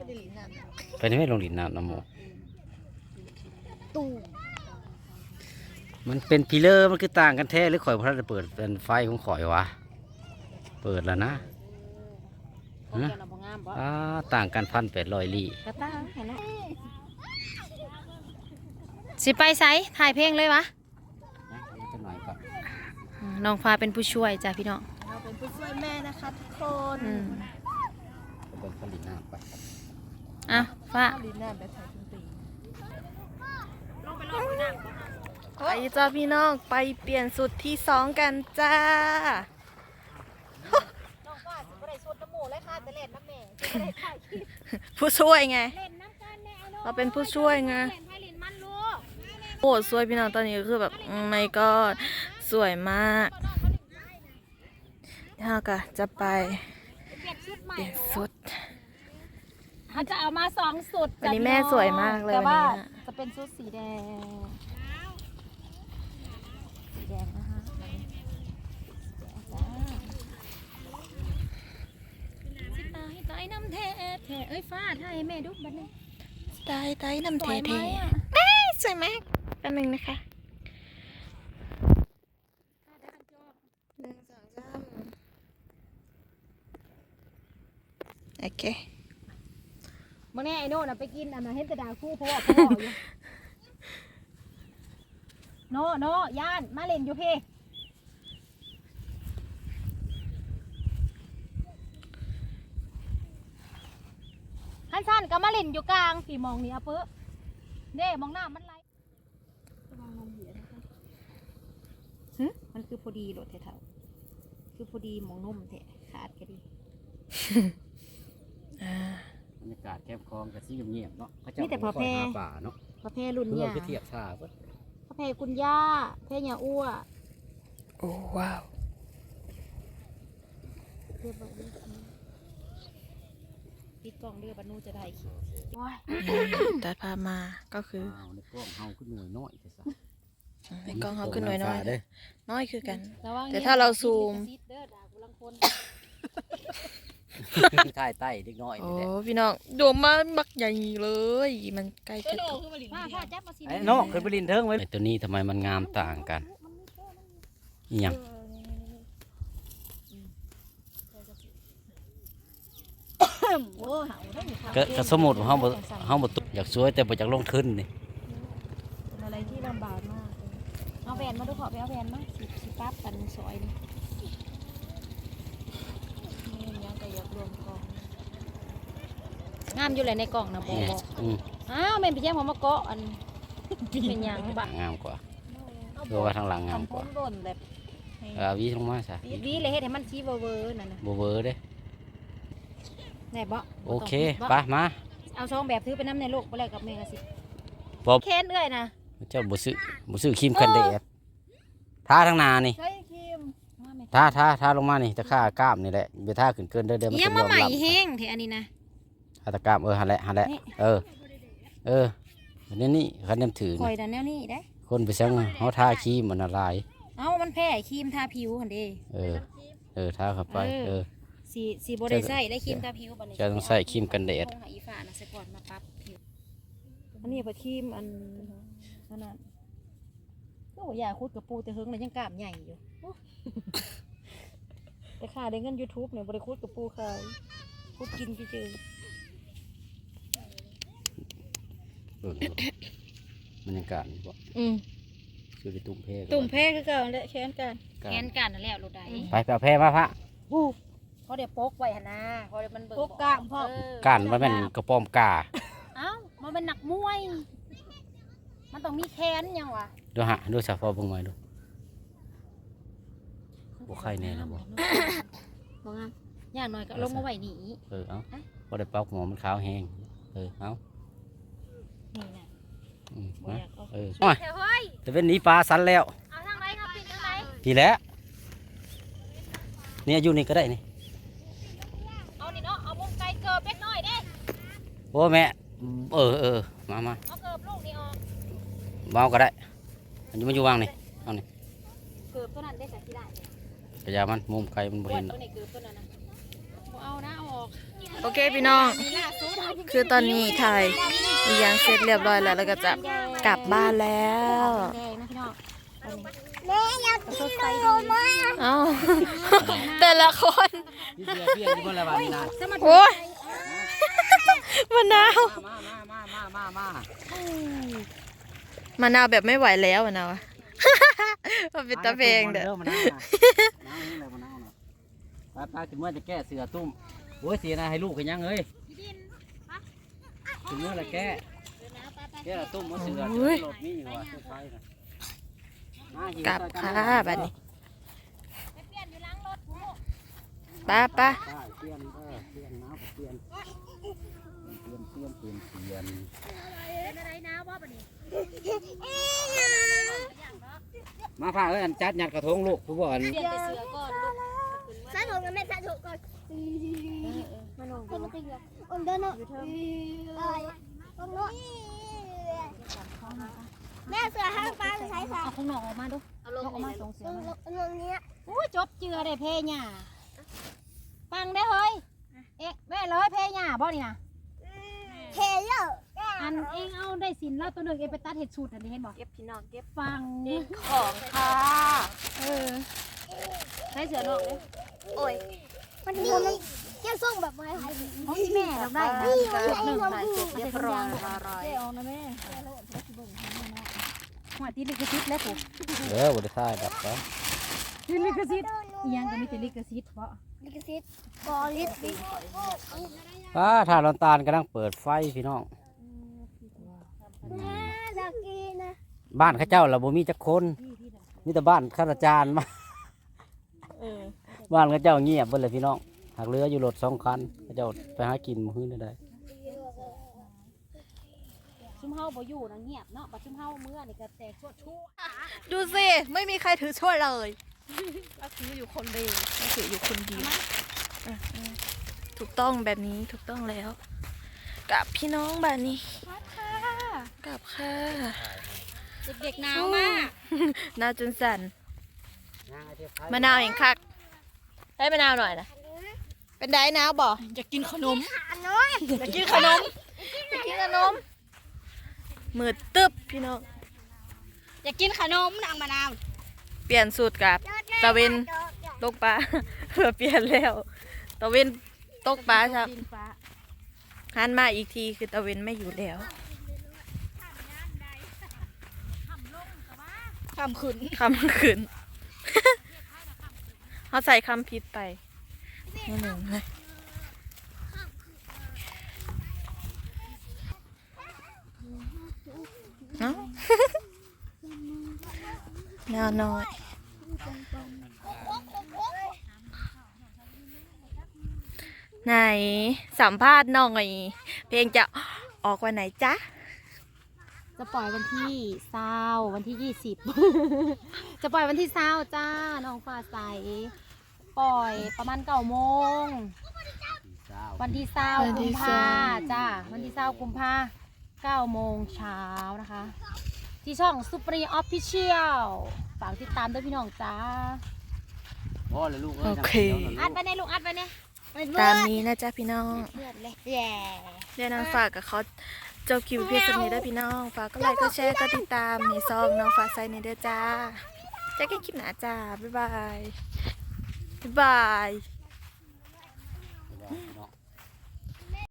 ไม่ได้หลินน้ำนะไปนี่ไม่ลงดินน้ำน้ำหมูตู้มันเป็นพิเลอร์มันคือต่างกันแท้หรือข่อยพระจะเปิดเป็นไฟของข่อยวะ เปิดแล้วนะของแกน่ะบ่งามบ่อ่าต่างกันพันแปดร้อยลี่กระตาเห็นแล้วสิไปไสถ่ายเพลงเลยวะจะหน่อยก่อนอืมน้องฟ้าเป็นผู้ช่วยจ้ะพี่น้องเราเป็นผู้ช่วยแม่นะคะทุกคนอืมเปิดผลิตน้ำไป อะฟ้าหลินน้ำแบบใส่ถุงตีไปจ้าพี่น้องไปเปลี่ยนสุดที่สองกันจ้าน้องว่าสิบ่ได้สดน้ำหมูเลยค่ะแต่เล่นน้ำแม่สิบ่ได้ถ่ายคลิปผู้ช่วยไง เล่นน้ำกันแม่ไอ้น้องเราเป็นผู้ช่วยไง เล่นไพ่ลินมันลูกโอ้สวยพี่น้องตอนนี้ก็คือแบบไม่ก็สวยมากถ้ากะจะไปเปลี่ยนชุดใหม่เปลี่ยนสุด เขาจะเอามาสองสุดวันนี้แม่สวยมากเลยแต่ว่าวันนี้น่ะ จะเป็นชุดสีแดง สีแดงนะคะสีแดงจ้าสิตายตายน้ำเทเทเอ้ยฟ้าถ่ายให้แม่ดูบัดนี้ตายตายน้ำเทสวยไหเทมอะสวยมากแป๊บนึงนะคะหนึ่งสองสามโอเค มื่อนี้ไอ้โน่น่ะไปกินอันนั้นเห็นแต่ดาวคู่เพราะว่าเขาบอกอยู่โน่โน่ย่านมาเล่นอยู่พี่ฮันซันก็มาเล่นอยู่กลางพี่มองนี่อะเปื้อเด้มองหน้ามันไหลระวังนมเหียนะคะหึมันคือพอดีโหลดเท่าๆคือพอดีหมองนุ่มเทะขาดก็ดีบ รรยากาศแคบคลองกับที่เงียบๆเนาะเขามีแต่พอแพร่ หาป่าเนาะประเภทรุ่นเพื่อยาไปเทียบท่าเพิ่นประเภทคุณย่าเพศยาอ้วโอ้ว้าว เรียบร้อยเลยปิดกล่องเรือบรรนูจะได้ขี้โอ้ยตัดภาพมาก็คืออ้าวในกล้องเฮาขึ้นหน่วยน้อยแต่ซะในกล้องเขาขึ้นหน่อยน้อย เด้อน้อยคือกัน ระวังแต่ถ้าเราซูมซิดเด้อด่ากูลังคน ท่ายใต้เล็กน้อยโอ้นี่แหละพี่น้องโดมมาบักใหญ่เลย มันใกล้จะมาถ้าจับมาสิไอ้น้องเคยไปลินเทิงไว้ไอ้ตัวนี้ทำไมมันงามต่างกันอีหยังโอ้ยหาได้อยู่ค่ะก็ก็สมมุติว่าเฮาบ่เฮาบ่ตุอยากสวยแต่บ่อยากลงทุนนี่เป็นอะไรที่ลำบากมากเลยเอาแวนมาดูขอไปเอาแวนมาสิสิปั๊บกันซอยนี่นี่ยังก็ อยากรวมกล่องงามอยู่เลยในกล่องนะโบนี่โบอืมอ้าวแม่นไปแย่งผมมาเกาะอันเป็นหยังบะงามกว่าเพราะว่าทางหลังงามทำกพ้ว่านร่นแบบเออวิลงมาซะวีเลยเฮ็ดให้มันชี้เวอร์เวอร์นั่นน่ะบ่เวอร์เด้แน่บ่โอเคบ่ไปมา เอาซองแบบถือไปน้ำในโลกไปเลยกับแม่กสิบ่แค้นเอ้อยนะเจ้าบ่ซื้อบ่ซื้อครีมกันแดดทาทางหน้านี่ ใช้ครีมมาแม่ ทาทาทาลงมานี่จะฆ่ากล้ามนี่แหละอย่าทาขึ้นเกินเด้อเด้อมันยัจะงรมาวมใหม่ลำแห้งเทอันนี้นะทาตะกล้ามเออหั่นแหละหั่นแหละนี่ เออ เอออันนี้นี่คันนำถือคอนี่ยดันแนวนี้ได้ คนไปสั่งเฮาทาครีมมันละลาย เอ้ามันแพ้ครีมทาผิวหั่นเด้เออ เออทาเข้าไปเออเออ สีสีบ่ได้ใส่ได้ครีมทาผิวบัดนี้จะต้องใส่ครีมกันแดดคงหาอีฟ้านะใส่ก่อนมาปรั๊บผิวอันนี้พอครีมอันอันนั้นโอ้ยาคุดกับปูแต่เฮิงเลยยังกล้ามใหญ่อยู่โอ้ แต่ค่าได้เงิน YouTube เนี่ยบ่ได้คุดกับปูขายคุดกินเฉยเบิ่งดูบรรยากาศนี่บ่ๆอืมคือไปตุ้มเพกตุ่มแพ้คือเก่าแหละแค้นกันกาแค้รนกันนั่นแหละรถใดไปไปเอาแพรมาพระอู้เขาเดี๋ยวปกไว้หั่นนะเขาเดี๋ยวมันเบิ่งพวกกล้ามพ่อเออการว่าแม่นกระป้อมกาเอ้ามันเป็นหนักมวย มันต้องมีแขนยังวะดูฮะดูสะพอเบิ่งไว้ดู บ่ใครแน่แล้วบ่บอกงามอย่างน้อยก็ลงมาไว้นี่เออเอาบ่ได้เป่าหมอมันขาวแห้งเออเอานี่นะอืมบ่มาอยากเอาเออโอ้ยเฮ้ยแต่เป็นหนีปลาสันแล้วเอาทางไหนครับปิดทางไหนพี่แหล้วเนี่ยอยู่นี่ก็ได้นี่เอานี่เนาะเอามุมไกลเกิบเล็กน้อยเด้โอ้แม่เออเออมามาเอาเกิบลูกนี่ออกเมาก็ได้มันอยู่มันอยู่วางนี่เกิบตัวนั้นได้จากที่ได้ กระยามันมุมไกลมันบ่ปวเห็ดนตัวนี้เกิบตัวนั้นนะบ่เอานะเอาออกโอเคพี่น้อง คือตอนนี้ถ่ายอีหยังเสร็จเรียบร้อยแล้วแล้วก็จะกลับบ้านแล้วแดงนะพี่น้องแม่อยากกินขนมมากเอ้า แต่ละคนพี่เสียเพี้ยนที่บ่ละวันนี้นะโอ้ยมะนาว มามามามามามามะนาวแบบไม่ไหวแล้วมะนาวอะ มันเป็นตะเพงเด้อมาน้าน้านี่เลยมาน้าน่ะไปไปถึงเมื่อจะแก้เสือตุ้มโอ้ยเสียนะให้ลูกกันยังเอ้ยถึงเมื่อละแก้แก้ละตุ้มเอาเสือเสือหลบนี่อยู่ว่ะเสือไฟน่ะมาหิวกลับใส่ค่ะบัดนี้ป้าป้าป้าเปลี่ยนเออเปลี่ยนน้ำเปลี่ยนเปลี่ยนเปลี่ยนเปลี่ยนเปลี่ยนเป็นอะไรนะว่าปะนี่ มาพาเอ้ยอันจัดหยัดกระทงลูกผู้บ่อนเปลี่ยนแต่เสือก่อนลูกส่ถุงกันแม่ส่ถุงก่อนมันลงมันติดเลยมันเดินเนาะอะไรตรงโน้นแม่เสือห้างปลาใช้สาเอาข้างนอกออกมาดูเอาลงออกมาส่งเสืตอรงมาตรงนี้ยอู้จบเจือได้เพญ่าฟังได้เฮ้ยเอ๊ะแม่เลยเพญ่าบ่นี่นะเทเยอะ อันเองเอาได้สินแล้วตัวหนึ่งเองไปตัดเห็ดสูตรอันนี้เห็นบอกเก็บพี่น้องเก็บฟังของค่ะเออใช้เสือนอกเลยโอ้ยมันดีมันแค่ส่งแบบไม้ไผ่ของแม่เราได้นะหนึ่งถ่ายเสร็จเรียบร้อยอร่อยได้ออกนะแม่หัวตีลิกซิตแล้วปุ๊บเออบ่ได้ท่ายดับซะตีลิกซิตอีหยังก็มีแต่ลิกซิตเพราะลิขสิทธิ์กอลิสป้าถ้าลอนตาลกำลังเปิดไฟพี่น้อง แม่อยากกินนะ บ้านเข้าเจ้าเราบ่มีจักคนมีแต่บ้านข้าราชการมาเออบ้านเข้าเจ้าเงียบเบิดเลยพี่น้องหากเรืออยู่รถสองคันเข้าเจ้าไปหากินมื้อคืนได้ชุมเฮาบ่อยู่นะเงียบเนาะบัดชุมเฮาเมื่อนี่ก็แตกชั่วชั่วดูสิไม่มีใครถือช่วยเลยเราถืออยู่คนเดียวเราถืออยู่คนเดียวอะอะถูกต้องแบบนี้ถูกต้องแล้วกลับพี่น้องแบบนี้กลับค่ะ เด็กๆหนาวมากหน้าจนสั่นมะนาวอย่างคักให้มะนาวหน่อยนะเป็นไดนาวบ่อยากกินขนมอันน้อยอยากกินขนมอยากกินขนมมืดตึบพี่น้องอยากกินขนมนางมะนาวเปลี่ยนสูตรกับตะเวนตกปลาเพื่อเปลี่ยนแล้วตะเวนตกปลาครับดินฟ้าหันมาอีกทีคือตะเวนไม่อยู่แล้ว คำขุนคำขืนเขาใส่คำผิดไปนิดหนึ่งเลยเนาะแนวน้อยไหนสัมภาษณ์น้องไงเพลงจะออกวันไหนจ๊ะ จะปล่อยวันที่เศร้าวันที่ยี่สิบ จะปล่อยวันที่เศร้าจ้า น้องฟ้าใส ปล่อยประมาณเก้าโมง วันที่เศร้าวันที่กุมเศร้าภาจ้า วันที่เศร้ากุมภาเก้าโมงเช้านะคะ ที่ช่องซูปรีออฟฟิเชียล ฝากติดตามด้วยพี่น้องจ้า โอ้เลยลูกโอเค อัดไปในลูกอัดไปใน ตามนี้นะจ๊ะพี่น้องเลือดเลยแย่เดี๋ยวน้องฝากกับเขาเจ้าคิวเพียรสนิทได้อพี่น้องฝากก็ไลค์ก็แชร์ก็ติดตามในซองน้องฟ้าใสในเด้อจ้าเจอกันคลิปหน้าจ้าบ๊ายบายบ๊ายบาย